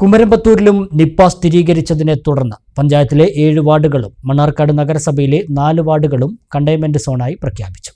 കുമരമ്പത്തൂരിലും Nipah സ്ഥിരീകരിച്ചതിനെ തുടർന്ന് പഞ്ചായത്തിലെ ഏഴ് വാർഡുകളും മണ്ണാർക്കാട് നഗരസഭയിലെ നാല് വാർഡുകളും കണ്ടെയ്ൻമെന്റ് സോണായി പ്രഖ്യാപിച്ചു.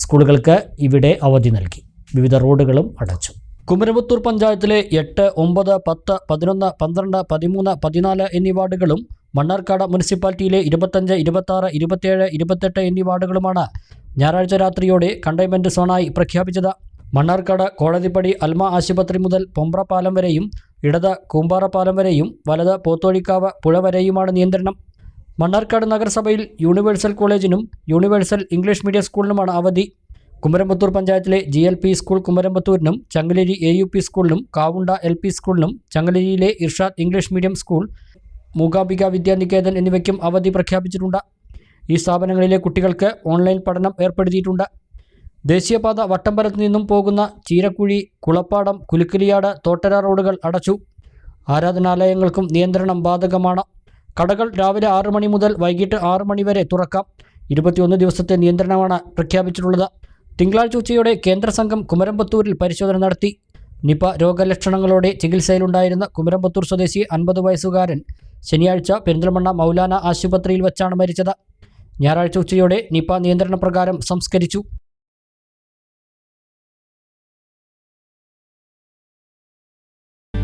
സ്കൂളുകൾക്ക് ഇവിടെ അവധി നൽകി. വിവിധ റോഡുകളും അടച്ചു. കുമരമ്പത്തൂർ പഞ്ചായത്തിലെ എട്ട് ഒമ്പത് പത്ത് പതിനൊന്ന് പന്ത്രണ്ട് പതിമൂന്ന് പതിനാല് എന്നീ വാർഡുകളും മണ്ണാർക്കാട് മുനിസിപ്പാലിറ്റിയിലെ ഇരുപത്തഞ്ച് ഇരുപത്താറ് ഇരുപത്തിയേഴ് ഇരുപത്തെട്ട് എന്നീ വാർഡുകളുമാണ് ഞായറാഴ്ച രാത്രിയോടെ കണ്ടെയ്ൻമെന്റ് സോണായി പ്രഖ്യാപിച്ചത്. മണ്ണാർക്കാട് കോടതിപ്പടി അൽമ ആശുപത്രി മുതൽ പൊമ്പ്രപ്പാലം വരെയും ഇടത് കൂമ്പാറപ്പാലം വരെയും വലത് പോത്തോഴിക്കാവ് പുഴ വരെയുമാണ് നിയന്ത്രണം. മണ്ണാർക്കാട് നഗരസഭയിൽ യൂണിവേഴ്സൽ കോളേജിനും യൂണിവേഴ്സൽ ഇംഗ്ലീഷ് മീഡിയം സ്കൂളിനുമാണ് അവധി. കുമരമ്പത്തൂർ പഞ്ചായത്തിലെ ജി എൽ പി സ്കൂൾ കുമരമ്പത്തൂരിനും ചങ്ങലേരി എ യു പി സ്കൂളിനും കാവുണ്ട എൽ പി സ്കൂളിനും ചങ്ങലേരിയിലെ Irshad English medium school Mookambika Vidyaniketan എന്നിവയ്ക്കും അവധി പ്രഖ്യാപിച്ചിട്ടുണ്ട്. ഈ സ്ഥാപനങ്ങളിലെ കുട്ടികൾക്ക് ഓൺലൈൻ പഠനം ഏർപ്പെടുത്തിയിട്ടുണ്ട്. ദേശീയപാത വട്ടമ്പലത്ത് നിന്നും പോകുന്ന ചീരക്കുഴി കുളപ്പാടം കുലുക്കിലിയാട് തോട്ടര റോഡുകൾ അടച്ചു. ആരാധനാലയങ്ങൾക്കും നിയന്ത്രണം ബാധകമാണ്. കടകൾ രാവിലെ ആറ് മണി മുതൽ വൈകിട്ട് ആറ് മണി വരെ തുറക്കാം. ഇരുപത്തിയൊന്ന് ദിവസത്തെ നിയന്ത്രണമാണ് പ്രഖ്യാപിച്ചിട്ടുള്ളത്. തിങ്കളാഴ്ച ഉച്ചയോടെ കേന്ദ്ര സംഘം കുമരമ്പത്തൂരിൽ പരിശോധന നടത്തി. നിപ രോഗലക്ഷണങ്ങളോടെ ചികിത്സയിലുണ്ടായിരുന്ന കുമരമ്പത്തൂർ സ്വദേശി അൻപത് വയസ്സുകാരൻ ശനിയാഴ്ച പെരിന്തൽമണ്ണ മൗലാന ആശുപത്രിയിൽ വച്ചാണ് മരിച്ചത്. ഞായറാഴ്ച ഉച്ചയോടെ നിപ നിയന്ത്രണ പ്രകാരം സംസ്കരിച്ചു.